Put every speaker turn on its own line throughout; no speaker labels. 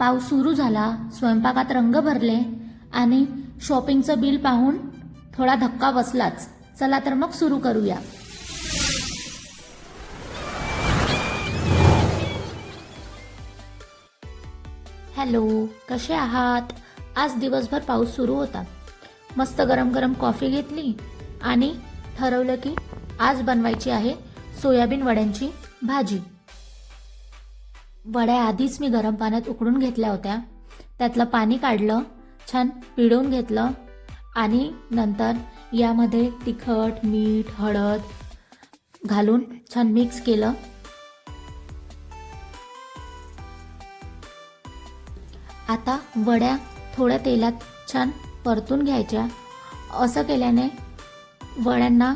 पाऊस सुरू झाला स्वयंपाकात रंग भरले आणि शॉपिंगचं बिल पाहून थोडा धक्का बसलाच. चला तर मग सुरू करूया. हॅलो कसे आहात? आज दिवसभर पाऊस सुरू होता. मस्त गरम गरम कॉफी घेतली आणि ठरवलं की आज बनवायची आहे सोयाबीन वड्यांची भाजी. वड्या आधीच मी गरम पाण्यात उकडून घेतल्या होत्या. त्यातलं पाणी काढलं छान पिळून घेतलं आणि नंतर यामध्ये तिखट मीठ हळद घालून छान मिक्स केलं. आता वड्या थोड्या तेलात छान परतून घ्यायच्या. असं केल्याने वड्यांना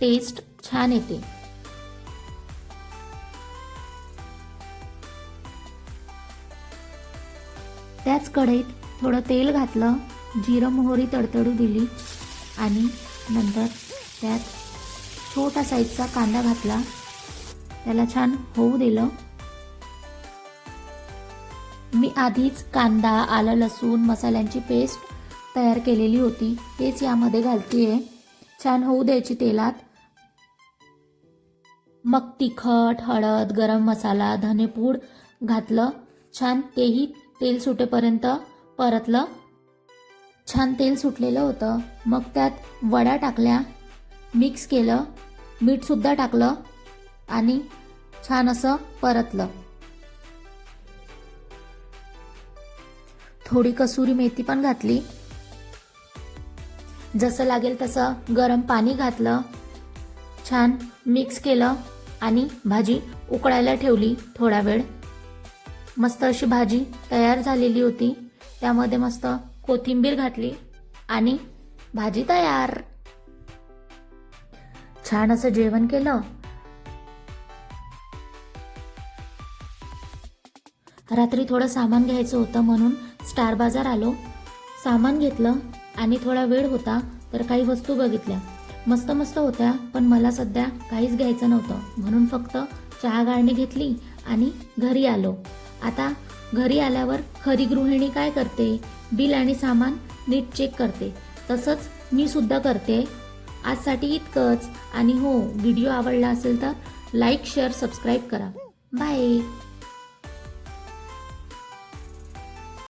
टेस्ट छान येते. त्याच कढईत थोडं तेल घातलं जिरं मोहरी तडतडू दिली आणि नंतर त्यात छोटा साईजचा कांदा घातला. त्याला छान होऊ दिलं. मी आधीच कांदा आलं लसूण मसाल्यांची पेस्ट तयार केलेली होती. तेच यामध्ये घालतीये. छान होऊ द्यायची तेलात. मग तिखट हळद गरम मसाला धनेपूड घातलं. छान तेही तेल सुटेपर्यंत परतलं. छान तेल सुटलेलं होतं. मग त्यात वड्या टाकल्या मिक्स केलं मीठसुद्धा टाकलं आणि छान असं परतलं. थोडी कसुरी मेथी पण घातली. जसं लागेल तसं गरम पाणी घातलं. छान मिक्स केलं आणि भाजी उकळायला ठेवली थोडा वेळ. मस्त अशी भाजी तयार झालेली होती. त्यामध्ये मस्त कोथिंबीर घातली आणि भाजी तयार. छान असं जेवण केलं. रात्री थोडं सामान घ्यायचं होतं म्हणून स्टार बाजार आलो. सामान घेतलं आणि थोडा वेळ होता तर काही वस्तू बघितल्या. मस्त मस्त होत्या पण मला सध्या काहीच घ्यायचं नव्हतं. म्हणून फक्त चहा गाळणी घेतली आणि घरी आलो. आता घरी आल्यावर खरी गृहिणी काय करते? बिल आणि सामान नीट चेक करते. तसंच मी सुद्धा करते. आजसाठी इतकंच. आणि हो व्हिडिओ आवडला असेल तर लाईक शेअर सबस्क्राईब करा. बाय